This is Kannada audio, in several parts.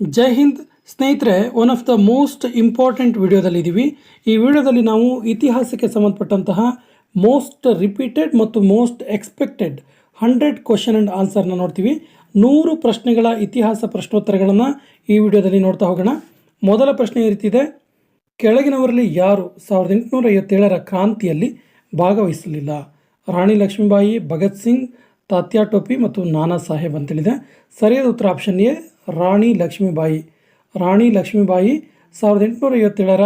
ಜೈ ಹಿಂದ್, ಸ್ನೇಹಿತರೆ one of the most important ವಿಡಿಯೋದಲ್ಲಿ ಇದ್ದೀವಿ ಈ ವಿಡಿಯೋದಲ್ಲಿ ನಾವು ಇತಿಹಾಸಕ್ಕೆ ಸಂಬಂಧಪಟ್ಟಂತಹ ಮೋಸ್ಟ್ ರಿಪೀಟೆಡ್ ಮತ್ತು most expected hundred question and ಆನ್ಸರ್ನ ನೋಡ್ತೀವಿ. ನೂರು ಪ್ರಶ್ನೆಗಳ ಇತಿಹಾಸ ಪ್ರಶ್ನೋತ್ತರಗಳನ್ನು ಈ ವಿಡಿಯೋದಲ್ಲಿ ನೋಡ್ತಾ ಹೋಗೋಣ. ಮೊದಲ ಪ್ರಶ್ನೆ ಈ ರೀತಿ ಕೆಳಗಿನವರಲ್ಲಿ ಯಾರು ಸಾವಿರದ ಎಂಟುನೂರ ಐವತ್ತೇಳರ ಕ್ರಾಂತಿಯಲ್ಲಿ ಭಾಗವಹಿಸಲಿಲ್ಲ? ರಾಣಿ ಲಕ್ಷ್ಮೀಬಾಯಿ, ಭಗತ್ ಸಿಂಗ್, ತಾತ್ಯಾ ಟೋಪಿ ಮತ್ತು ನಾನಾ ಸಾಹೇಬ್ ಅಂತೇಳಿದೆ. ಸರಿಯಾದ ಉತ್ತರ ಆಪ್ಷನ್ ಎ ರಾಣಿ ಲಕ್ಷ್ಮೀಬಾಯಿ. ರಾಣಿ ಲಕ್ಷ್ಮೀಬಾಯಿ ಸಾವಿರದ ಎಂಟುನೂರ ಐವತ್ತೇಳರ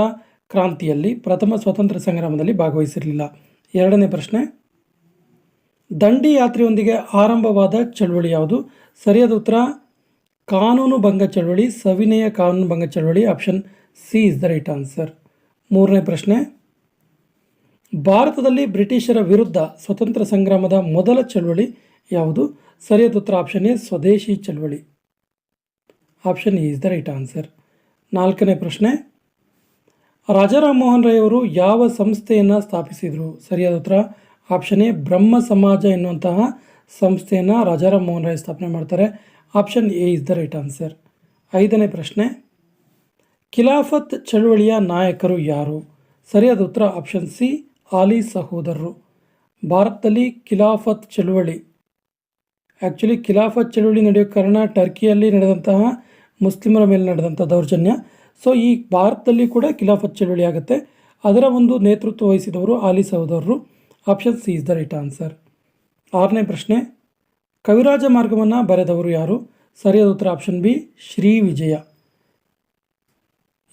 ಕ್ರಾಂತಿಯಲ್ಲಿ ಪ್ರಥಮ ಸ್ವಾತಂತ್ರ್ಯ ಸಂಗ್ರಾಮದಲ್ಲಿ ಭಾಗವಹಿಸಿರಲಿಲ್ಲ. ಎರಡನೇ ಪ್ರಶ್ನೆ. ದಂಡಿ ಯಾತ್ರೆಯೊಂದಿಗೆ ಆರಂಭವಾದ ಚಳುವಳಿ ಯಾವುದು? ಸರಿಯಾದ ಉತ್ತರ. ಕಾನೂನು ಭಂಗ ಚಳವಳಿ, ಸವಿನಯ ಕಾನೂನು ಭಂಗ ಚಳವಳಿ, option C is the right answer. ಮೂರನೇ ಪ್ರಶ್ನೆ. ಭಾರತದಲ್ಲಿ ಬ್ರಿಟಿಷರ ವಿರುದ್ಧ ಸ್ವತಂತ್ರ ಸಂಗ್ರಾಮದ ಮೊದಲ ಚಳುವಳಿ ಯಾವುದು? ಸರಿಯಾದ ಉತ್ತರ ಆಪ್ಷನ್ ಎ, ಸ್ವದೇಶಿ ಚಳವಳಿ. Option is the right answer. ನಾಲ್ಕನೇ ಪ್ರಶ್ನೆ. ರಾಜಾರಾಮ್ ಮೋಹನ್ ರೈ ಅವರು ಯಾವ ಸಂಸ್ಥೆಯನ್ನು ಸ್ಥಾಪಿಸಿದರು? ಸರಿಯಾದ ಉತ್ತರ, ಆಪ್ಷನ್ ಎ, ಬ್ರಹ್ಮ ಸಮಾಜ ಎನ್ನುವಂತಹ ಸಂಸ್ಥೆಯನ್ನು ರಾಜಾರಾಮ್ ಮೋಹನ್ ರಾಯ್ ಸ್ಥಾಪನೆ ಮಾಡ್ತಾರೆ. Option A is the right answer. ಐದನೇ ಪ್ರಶ್ನೆ. ಖಿಲಾಫತ್ ಚಳುವಳಿಯ ನಾಯಕರು ಯಾರು? ಸರಿಯಾದ ಉತ್ತರ, ಆಪ್ಷನ್ ಸಿ, ಆಲಿ ಸಹೋದರರು. ಭಾರತದಲ್ಲಿ ಖಿಲಾಫತ್ ಚಳುವಳಿ. ಆ್ಯಕ್ಚುಲಿ ಖಿಲಾಫತ್ ಚಳುವಳಿ ನಡೆಯೋ ಕಾರಣ ಟರ್ಕಿಯಲ್ಲಿ ನಡೆದಂತಹ ಮುಸ್ಲಿಮರ ಮೇಲೆ ನಡೆದಂಥ ದೌರ್ಜನ್ಯ. ಸೊ ಈ ಭಾರತದಲ್ಲಿ ಕೂಡ ಖಿಲಾಫತ್ ಚಳುವಳಿ ಆಗುತ್ತೆ. ಅದರ ಒಂದು ನೇತೃತ್ವ ವಹಿಸಿದವರು ಆಲಿ ಸಹೋದರರು. Option C is the right answer ಆರನೇ ಪ್ರಶ್ನೆ, ಕವಿರಾಜ ಮಾರ್ಗವನ್ನು ಬರೆದವರು ಯಾರು? ಸರಿಯಾದ ಉತ್ತರ ಆಪ್ಷನ್ ಬಿ ಶ್ರೀ ವಿಜಯ.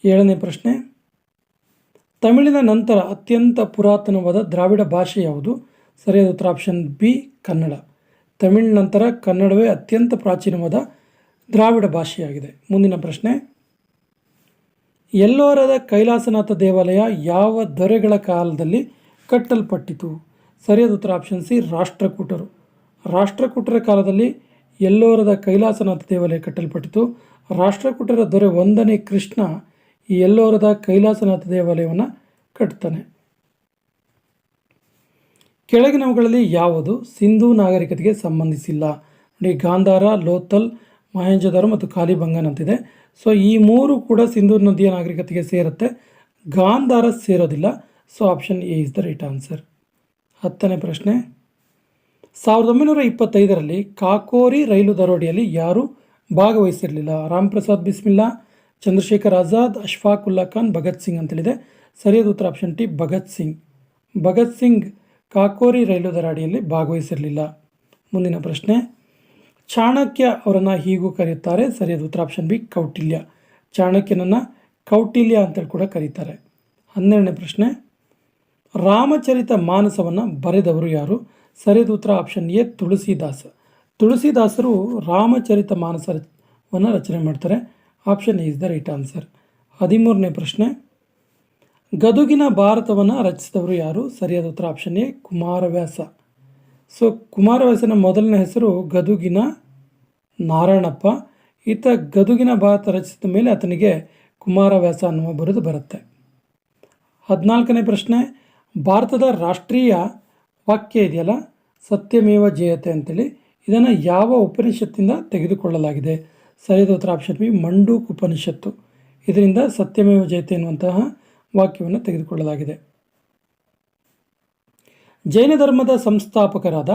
ಏಳನೇ ಪ್ರಶ್ನೆ, ತಮಿಳಿನ ನಂತರ ಅತ್ಯಂತ ಪುರಾತನವಾದ ದ್ರಾವಿಡ ಭಾಷೆ ಯಾವುದು? ಸರಿಯಾದ ಉತ್ತರ ಆಪ್ಷನ್ ಬಿ ಕನ್ನಡ. ತಮಿಳ್ ನಂತರ ಕನ್ನಡವೇ ಅತ್ಯಂತ ಪ್ರಾಚೀನವಾದ ದ್ರಾವಿಡ ಭಾಷೆಯಾಗಿದೆ. ಮುಂದಿನ ಪ್ರಶ್ನೆ. ಎಲ್ಲೋರದ ಕೈಲಾಸನಾಥ ದೇವಾಲಯ ಯಾವ ದೊರೆಗಳ ಕಾಲದಲ್ಲಿ ಕಟ್ಟಲ್ಪಟ್ಟಿತು? ಸರಿಯಾದ ಉತ್ತರ ಆಪ್ಷನ್ ಸಿ, ರಾಷ್ಟ್ರಕೂಟರು. ರಾಷ್ಟ್ರಕೂಟರ ಕಾಲದಲ್ಲಿ ಎಲ್ಲೋರದ ಕೈಲಾಸನಾಥ ದೇವಾಲಯ ಕಟ್ಟಲ್ಪಟ್ಟಿತು. ರಾಷ್ಟ್ರಕೂಟರ ದೊರೆ ಒಂದನೇ ಕೃಷ್ಣ ಈ ಎಲ್ಲೋರದ ಕೈಲಾಸನಾಥ ದೇವಾಲಯವನ್ನು ಕಟ್ತಾನೆ. ಕೆಳಗಿನವುಗಳಲ್ಲಿ ಯಾವುದು ಸಿಂಧೂ ನಾಗರಿಕತೆಗೆ ಸಂಬಂಧಿಸಿಲ್ಲ. ನೋಡಿ ಗಾಂಧಾರ, ಲೋಥಲ್ ಮಹೇಂಜದಾರ ಮತ್ತು ಕಾಲಿಬಂಗನ್ ಅಂತಿದೆ. ಸೊ ಈ ಮೂರು ಕೂಡ ಸಿಂಧೂ ನದಿಯ ನಾಗರಿಕತೆಗೆ ಸೇರುತ್ತೆ. Gandhara ಸೇರೋದಿಲ್ಲ. So option A is the right answer ಹತ್ತನೇ ಪ್ರಶ್ನೆ. ಸಾವಿರದ ಒಂಬೈನೂರ ಇಪ್ಪತ್ತೈದರಲ್ಲಿ ಕಾಕೋರಿ ರೈಲು ದರೋಡೆಯಲ್ಲಿ ಯಾರೂ ಭಾಗವಹಿಸಿರಲಿಲ್ಲ. ರಾಮ್ ಪ್ರಸಾದ್ ಬಿಸ್ಮಿಲ್ಲಾ, ಚಂದ್ರಶೇಖರ್ ಆಜಾದ್, ಅಶ್ಫಾಕ್ ಉಲ್ಲಾ ಖಾನ್, ಭಗತ್ ಸಿಂಗ್ ಅಂತೇಳಿದೆ. ಸರಿಯಾದ ಉತ್ತರ option T, Bhagat Singh. Bhagat Singh Kakori rail ದರಾಡಿಯಲ್ಲಿ ಭಾಗವಹಿಸಿರಲಿಲ್ಲ. ಮುಂದಿನ ಪ್ರಶ್ನೆ. ಚಾಣಕ್ಯ ಅವರನ್ನು ಹೀಗೂ ಕರೆಯುತ್ತಾರೆ ಸರಿಯಾದ ಉತ್ತರ ಆಪ್ಷನ್ ಬಿ ಕೌಟಿಲ್ಯ. ಚಾಣಕ್ಯನನ್ನು ಕೌಟಿಲ್ಯ ಅಂತೇಳಿ ಕೂಡ ಕರೀತಾರೆ. ಹನ್ನೆರಡನೇ ಪ್ರಶ್ನೆ, ರಾಮಚರಿತ ಮಾನಸವನ್ನು ಬರೆದವರು ಯಾರು? ಸರಿಯಾದ ಉತ್ತರ ಆಪ್ಷನ್ ಎ ತುಳಸಿದಾಸ. ತುಳಸಿದಾಸರು ರಾಮಚರಿತ ಮಾನಸವನ್ನು ರಚನೆ ಮಾಡ್ತಾರೆ. Option is the right answer ಹದಿಮೂರನೇ ಪ್ರಶ್ನೆ, ಗದುಗಿನ ಭಾರತವನ್ನು ರಚಿಸಿದವರು ಯಾರು? ಸರಿಯಾದ ಉತ್ತರ ಆಪ್ಷನ್ ಎ ಕುಮಾರವ್ಯಾಸ. ಸೊ ಕುಮಾರವ್ಯಾಸನ ಮೊದಲನೇ ಹೆಸರು ಗದುಗಿನ ನಾರಾಯಣಪ್ಪ, ಈತ ಗದುಗಿನ ಭಾರತ ರಚಿಸಿದ ಮೇಲೆ ಆತನಿಗೆ ಕುಮಾರವ್ಯಾಸ ಅನ್ನುವ ಬರೆದು ಬರುತ್ತೆ. ಹದಿನಾಲ್ಕನೇ ಪ್ರಶ್ನೆ, ಭಾರತದ ರಾಷ್ಟ್ರೀಯ ವಾಕ್ಯ ಇದೆಯಲ್ಲ? ಸತ್ಯಮೇವ ಜಯತೆ ಅಂತೇಳಿ. ಇದನ್ನು ಯಾವ ಉಪನಿಷತ್ತಿಂದ ತೆಗೆದುಕೊಳ್ಳಲಾಗಿದೆ? ಸರಿಯಾದ ಉತ್ತರ ಆಪ್ಷನ್ ಬಿ ಮಂಡೂಕ್ ಉಪನಿಷತ್ತು ಇದರಿಂದ ಸತ್ಯಮೇವ ಜಯತೆ ಎನ್ನುವಂತಹ ವಾಕ್ಯವನ್ನು ತೆಗೆದುಕೊಳ್ಳಲಾಗಿದೆ. ಜೈನ ಧರ್ಮದ ಸಂಸ್ಥಾಪಕರಾದ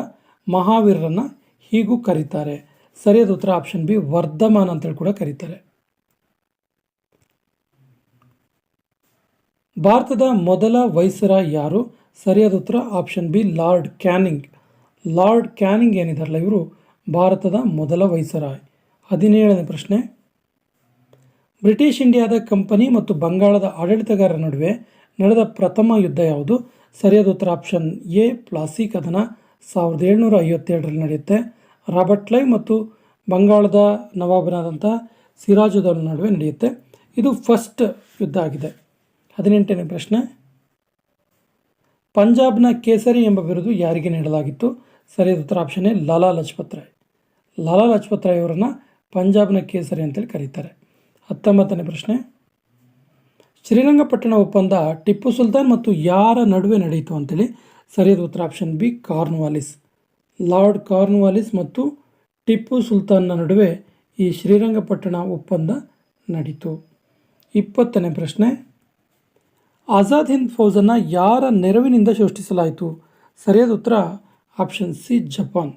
ಮಹಾವೀರರನ್ನು ಹೀಗೂ ಕರೀತಾರೆ. ಸರಿಯಾದ ಉತ್ತರ ಆಪ್ಷನ್ ಬಿ ವರ್ಧಮಾನ ಅಂತೇಳಿ ಕೂಡ ಕರೀತಾರೆ. ಭಾರತದ ಮೊದಲ ವೈಸರ ಯಾರು? ಸರಿಯಾದ ಉತ್ತರ option B Lord Canning. Lord Canning ಏನಿದಾರಲ್ಲ ಇವರು? ಭಾರತದ ಮೊದಲ ವೈಸರಾಯ್ ಹದಿನೇಳನೇ ಪ್ರಶ್ನೆ. ಬ್ರಿಟಿಷ್ ಇಂಡಿಯಾದ ಕಂಪನಿ ಮತ್ತು ಬಂಗಾಳದ ಆಡಳಿತಗಾರರ ನಡುವೆ ನಡೆದ ಪ್ರಥಮ ಯುದ್ಧ ಯಾವುದು? ಸರಿಯಾದ ಉತ್ತರ ಆಪ್ಷನ್ ಎ ಪ್ಲಾಸಿ ಕದನ. ಸಾವಿರದ ಏಳ್ನೂರ ಐವತ್ತೇಳರಲ್ಲಿ ನಡೆಯುತ್ತೆ. ರಾಬರ್ಟ್ ಲೈ ಮತ್ತು ಬಂಗಾಳದ ನವಾಬನಾದಂಥ ಸಿರಾಜುದವರ ನಡುವೆ ನಡೆಯುತ್ತೆ. ಇದು ಫಸ್ಟ್ ಯುದ್ಧ ಆಗಿದೆ. ಹದಿನೆಂಟನೇ ಪ್ರಶ್ನೆ. ಪಂಜಾಬ್ನ ಕೇಸರಿ ಎಂಬ ಬಿರುದು ಯಾರಿಗೆ ನೀಡಲಾಗಿತ್ತು? ಸರಿಯಾದ ಉತ್ತರ ಆಪ್ಷನ್ ಎ, ಲಾಲಾ ಲಜಪತ್ ರಾಯ್ ಲಾಲಾ ಲಜಪತ್ ರಾಯ್ ಅವರನ್ನು ಪಂಜಾಬ್ನ ಕೇಸರಿ ಅಂತೇಳಿ ಕರೀತಾರೆ. ಹತ್ತೊಂಬತ್ತನೇ ಪ್ರಶ್ನೆ. ಶ್ರೀರಂಗಪಟ್ಟಣ ಒಪ್ಪಂದ ಟಿಪ್ಪು ಸುಲ್ತಾನ್ ಮತ್ತು ಯಾರ ನಡುವೆ ನಡೆಯಿತು ಅಂತೇಳಿ ಸರಿಯಾದ ಉತ್ತರ option B Cornwallis Lord Cornwallis ಮತ್ತು ಟಿಪ್ಪು ಸುಲ್ತಾನ್ನ ನಡುವೆ ಈ ಶ್ರೀರಂಗಪಟ್ಟಣ ಒಪ್ಪಂದ ನಡೀತು. ಇಪ್ಪತ್ತನೇ ಪ್ರಶ್ನೆ. ಆಜಾದ್ ಹಿಂದ್ ಫೌಜನ್ನು ಯಾರ ನೆರವಿನಿಂದ ಸೃಷ್ಟಿಸಲಾಯಿತು? ಸರಿಯಾದ ಉತ್ತರ, option C, Japan.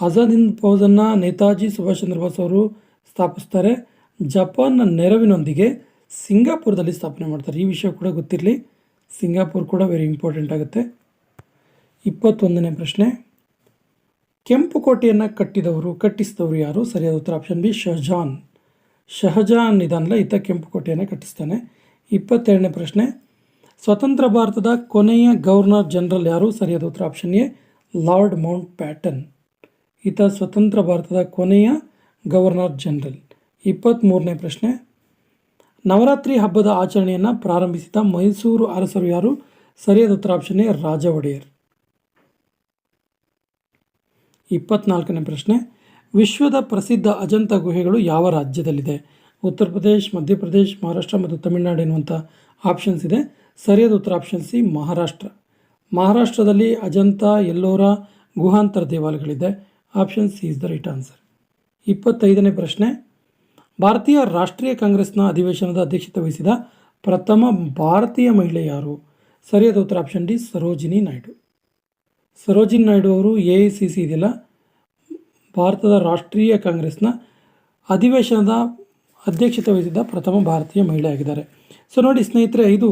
Azad Hind ಫೌಜನ್ನು Netaji Subhash Chandra Bose ಅವರು ಸ್ಥಾಪಿಸ್ತಾರೆ. ಜಪಾನ್ನ ನೆರವಿನೊಂದಿಗೆ ಸಿಂಗಾಪುರದಲ್ಲಿ ಸ್ಥಾಪನೆ ಮಾಡ್ತಾರೆ. ಈ ವಿಷಯ ಕೂಡ ಗೊತ್ತಿರಲಿ. ಸಿಂಗಾಪುರ್ ಕೂಡ ವೆರಿ ಇಂಪಾರ್ಟೆಂಟ್ ಆಗುತ್ತೆ. ಇಪ್ಪತ್ತೊಂದನೇ ಪ್ರಶ್ನೆ. ಕೆಂಪು ಕೋಟೆಯನ್ನು ಕಟ್ಟಿದವರು, ಕಟ್ಟಿಸಿದವರು ಯಾರು? ಸರಿಯಾದ ಉತ್ತರ ಆಪ್ಷನ್ ಬಿ ಶಹಜಾನ್. ಶಹಜಾನ್ ಇದಾನಲ್ಲ ಈತ ಕೆಂಪು ಕೋಟೆಯನ್ನು ಕಟ್ಟಿಸ್ತಾನೆ. ಇಪ್ಪತ್ತೆರಡನೇ ಪ್ರಶ್ನೆ, ಸ್ವತಂತ್ರ ಭಾರತದ ಕೊನೆಯ ಗವರ್ನರ್ ಜನರಲ್ ಯಾರು? ಸರಿಯಾದ ಉತ್ತರ option A lord Mountbatten ಈತ ಸ್ವತಂತ್ರ ಭಾರತದ ಕೊನೆಯ ಗವರ್ನರ್ ಜನರಲ್. ಇಪ್ಪತ್ತ್ಮೂರನೇ ಪ್ರಶ್ನೆ, ನವರಾತ್ರಿ ಹಬ್ಬದ ಆಚರಣೆಯನ್ನು ಪ್ರಾರಂಭಿಸಿದ ಮೈಸೂರು ಅರಸರು ಯಾರು? ಸರಿಯಾದ ಉತ್ತರ ಆಪ್ಷನ್ ಎ ರಾಜ ಒಡೆಯರ್. ಇಪ್ಪತ್ನಾಲ್ಕನೇ ಪ್ರಶ್ನೆ. ವಿಶ್ವದ ಪ್ರಸಿದ್ಧ ಅಜಂತ ಗುಹೆಗಳು ಯಾವ ರಾಜ್ಯದಲ್ಲಿದೆ? ಉತ್ತರ ಪ್ರದೇಶ್ ಮಧ್ಯಪ್ರದೇಶ್ ಮಹಾರಾಷ್ಟ್ರ ಮತ್ತು ತಮಿಳುನಾಡು ಎನ್ನುವಂಥ ಆಪ್ಷನ್ಸ್ ಇದೆ. ಸರಿಯಾದ ಉತ್ತರ ಆಪ್ಷನ್ ಸಿ, ಮಹಾರಾಷ್ಟ್ರ. ಮಹಾರಾಷ್ಟ್ರದಲ್ಲಿ ಅಜಂತ, ಎಲ್ಲೋರ, ಗುಹಾಂತರ ದೇವಾಲಯಗಳಿದೆ. Option C is the right answer ಇಪ್ಪತ್ತೈದನೇ ಪ್ರಶ್ನೆ. ಭಾರತೀಯ ರಾಷ್ಟ್ರೀಯ ಕಾಂಗ್ರೆಸ್ನ ಅಧಿವೇಶನದ ಅಧ್ಯಕ್ಷತೆ ವಹಿಸಿದ ಪ್ರಥಮ ಭಾರತೀಯ ಮಹಿಳೆ ಯಾರು? ಸರಿಯಾದ ಉತ್ತರ ಆಪ್ಷನ್ ಡಿ, ಸರೋಜಿನಿ ನಾಯ್ಡು. ಸರೋಜಿನಿ ನಾಯ್ಡು ಅವರು ಎ ಐ ಸಿ ಸಿ ಇದೆಯಲ್ಲ? ಭಾರತದ ರಾಷ್ಟ್ರೀಯ ಕಾಂಗ್ರೆಸ್ನ ಅಧಿವೇಶನದ ಅಧ್ಯಕ್ಷತೆ ವಹಿಸಿದ್ದ ಪ್ರಥಮ ಭಾರತೀಯ ಮಹಿಳೆ ಆಗಿದ್ದಾರೆ. ಸೊ ನೋಡಿ ಸ್ನೇಹಿತರೆ, ಇದು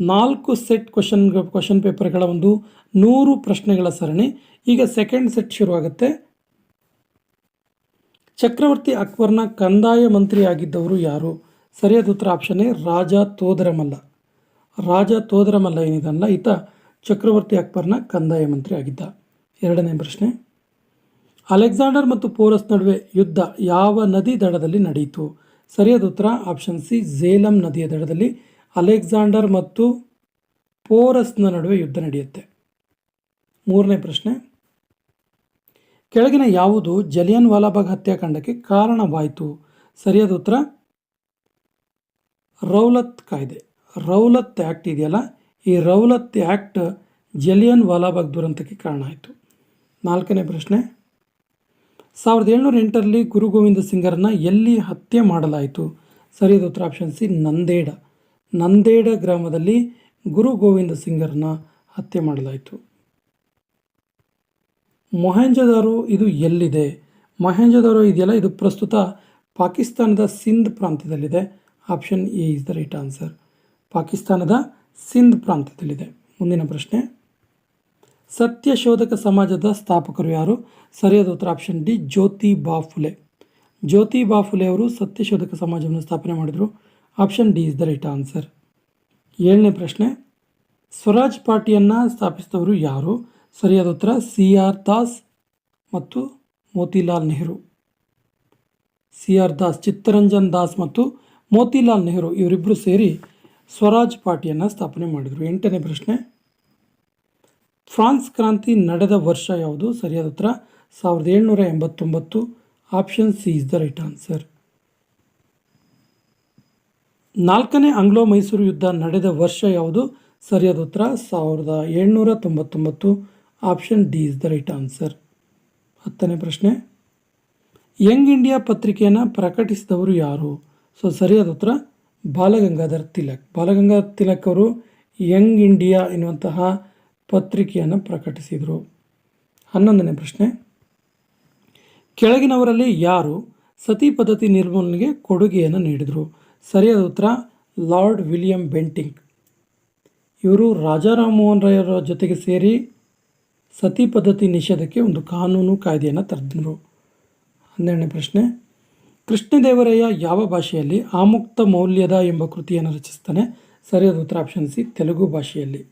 ನಾಲ್ಕು ಸೆಟ್ ಕ್ವಶನ್ ಕ್ವಶನ್ ಪೇಪರ್ಗಳ ಒಂದು ನೂರು ಪ್ರಶ್ನೆಗಳ ಸರಣಿ. ಈಗ ಸೆಕೆಂಡ್ ಸೆಟ್ ಶುರುವಾಗುತ್ತೆ. ಚಕ್ರವರ್ತಿ ಅಕ್ಬರ್ನ ಕಂದಾಯ ಮಂತ್ರಿ ಆಗಿದ್ದವರು ಯಾರು? ಸರಿಯಾದ ಉತ್ತರ ಆಪ್ಷನ್ ಎ, ರಾಜ ತೋದರಮಲ್ಲ. ರಾಜ ತೋದರಮಲ್ಲ ಏನಿದಲ್ಲ ಈತ ಚಕ್ರವರ್ತಿ ಅಕ್ಬರ್ನ ಕಂದಾಯ ಮಂತ್ರಿ ಆಗಿದ್ದ. ಎರಡನೇ ಪ್ರಶ್ನೆ, ಅಲೆಕ್ಸಾಂಡರ್ ಮತ್ತು ಪೋರಸ್ ನಡುವೆ ಯುದ್ಧ ಯಾವ ನದಿ ದಡದಲ್ಲಿ ನಡೆಯಿತು? ಸರಿಯಾದ ಉತ್ತರ, ಆಪ್ಷನ್ ಸಿ ಝೇಲಂ ನದಿಯ ದಡದಲ್ಲಿ ಅಲೆಕ್ಸಾಂಡರ್ ಮತ್ತು ಪೋರಸ್ನ ನಡುವೆ ಯುದ್ಧ ನಡೆಯುತ್ತೆ. ಮೂರನೇ ಪ್ರಶ್ನೆ, ಕೆಳಗಿನ ಯಾವುದು ಜಲಿಯನ್ ವಾಲಾಬಾಗ್ ಹತ್ಯಾಕಾಂಡಕ್ಕೆ ಕಾರಣವಾಯಿತು? ಸರಿಯಾದ ಉತ್ತರ, ರೌಲತ್ ಕಾಯ್ದೆ. ರೌಲತ್ ಆ್ಯಕ್ಟ್ ಇದೆಯಲ್ಲ ಈ ರೌಲತ್ ಆ್ಯಕ್ಟ್ ಜಲಿಯನ್ ವಾಲಾಬಾಗ್ ದುರಂತಕ್ಕೆ ಕಾರಣ ಆಯಿತು. ನಾಲ್ಕನೇ ಪ್ರಶ್ನೆ. ಸಾವಿರದ ಏಳ್ನೂರ ಎಂಟರಲ್ಲಿ ಗುರು ಗೋವಿಂದ ಸಿಂಗರನ್ನ ಎಲ್ಲಿ ಹತ್ಯೆ ಮಾಡಲಾಯಿತು? ಸರಿಯಾದ ಉತ್ತರ ಆಪ್ಷನ್ ಸಿ, ನಂದೇಡ. ನಂದೇಡ ಗ್ರಾಮದಲ್ಲಿ ಗುರು ಗೋವಿಂದ ಸಿಂಗರನ್ನ ಹತ್ಯೆ ಮಾಡಲಾಯಿತು. ಮೊಹೆಂಜದಾರೋ ಇದು ಎಲ್ಲಿದೆ? ಮೊಹೆಂಜದಾರು ಇದೆಯಲ್ಲ, ಇದು ಪ್ರಸ್ತುತ ಪಾಕಿಸ್ತಾನದ Sindh ಪ್ರಾಂತ್ಯದಲ್ಲಿದೆ. Option A is the right answer. ಪಾಕಿಸ್ತಾನದ ಸಿಂಧ್ ಪ್ರಾಂತ್ಯದಲ್ಲಿದೆ. ಮುಂದಿನ ಪ್ರಶ್ನೆ. ಸತ್ಯಶೋಧಕ ಸಮಾಜದ ಸ್ಥಾಪಕರು ಯಾರು? ಸರಿಯಾದ ಉತ್ತರ ಆಪ್ಷನ್ ಡಿ ಜ್ಯೋತಿ ಬಾಫುಲೆ. ಜ್ಯೋತಿ ಬಾಫುಲೆ ಅವರು ಸತ್ಯಶೋಧಕ ಸಮಾಜವನ್ನು ಸ್ಥಾಪನೆ ಮಾಡಿದರು. Option D is the right answer ಏಳನೇ ಪ್ರಶ್ನೆ. ಸ್ವರಾಜ್ ಪಾರ್ಟಿಯನ್ನು ಸ್ಥಾಪಿಸಿದವರು ಯಾರು? ಸರಿಯಾದ ಉತ್ತರ ಸಿ ಆರ್ ದಾಸ್ ಮತ್ತು ಮೋತಿಲಾಲ್ ನೆಹರು. ಸಿ ಆರ್ ದಾಸ್, ಚಿತ್ತರಂಜನ್ ದಾಸ್ ಮತ್ತು ಮೋತಿಲಾಲ್ ನೆಹರು ಇವರಿಬ್ಬರು ಸೇರಿ ಸ್ವರಾಜ್ ಪಾರ್ಟಿಯನ್ನು ಸ್ಥಾಪನೆ ಮಾಡಿದರು. ಎಂಟನೇ ಪ್ರಶ್ನೆ. ಫ್ರಾನ್ಸ್ ಕ್ರಾಂತಿ ನಡೆದ ವರ್ಷ ಯಾವುದು? ಸರಿಯಾದ ಉತ್ತರ, ಸಾವಿರದ ಏಳ್ನೂರ ಎಂಬತ್ತೊಂಬತ್ತು. Option C is the right answer. ನಾಲ್ಕನೇ ಆಂಗ್ಲೋ ಮೈಸೂರು ಯುದ್ಧ ನಡೆದ ವರ್ಷ ಯಾವುದು? ಸರಿಯಾದ ಉತ್ತರ, ಸಾವಿರದ ಏಳ್ನೂರ ತೊಂಬತ್ತೊಂಬತ್ತು. Option D is the right answer. ಹತ್ತನೇ ಪ್ರಶ್ನೆ. ಯಂಗ್ ಇಂಡಿಯಾ ಪತ್ರಿಕೆಯನ್ನು ಪ್ರಕಟಿಸಿದವರು ಯಾರು? ಸೊ, ಸರಿಯಾದ ಉತ್ತರ ಬಾಲಗಂಗಾಧರ್ ತಿಲಕ್. ಬಾಲಗಂಗಾಧರ್ ತಿಲಕ್ ಅವರು ಯಂಗ್ ಇಂಡಿಯಾ ಎನ್ನುವಂತಹ ಪತ್ರಿಕೆಯನ್ನು ಪ್ರಕಟಿಸಿದರು. ಹನ್ನೊಂದನೇ ಪ್ರಶ್ನೆ. ಕೆಳಗಿನವರಲ್ಲಿ ಯಾರು ಸತಿ ಪದ್ಧತಿ ನಿರ್ಮೂಲನೆಗೆ ಕೊಡುಗೆಯನ್ನು ನೀಡಿದರು? ಸರಿಯಾದ ಉತ್ತರ, ಲಾರ್ಡ್ ವಿಲಿಯಂ ಬೆಂಟಿಂಗ್ ಇವರು ರಾಜಾರಾಮ್ ಮೋಹನ್ ರಾಯರ ಜೊತೆಗೆ ಸೇರಿ ಸತಿ ಪದ್ಧತಿ ನಿಷೇಧಕ್ಕೆ ಒಂದು ಕಾನೂನು ಕಾಯ್ದೆಯನ್ನು ತರೆದರು ಹನ್ನೆರಡನೇ ಪ್ರಶ್ನೆ. ಕೃಷ್ಣದೇವರಾಯ ಯಾವ ಭಾಷೆಯಲ್ಲಿ ಆಮುಕ್ತ ಮೌಲ್ಯದ ಎಂಬ ಕೃತಿಯನ್ನು ರಚಿಸ್ತಾನೆ ಸರಿಯಾದ ಉತ್ತರ ಆಪ್ಷನ್ ಸಿ, ತೆಲುಗು ಭಾಷೆಯಲ್ಲಿ.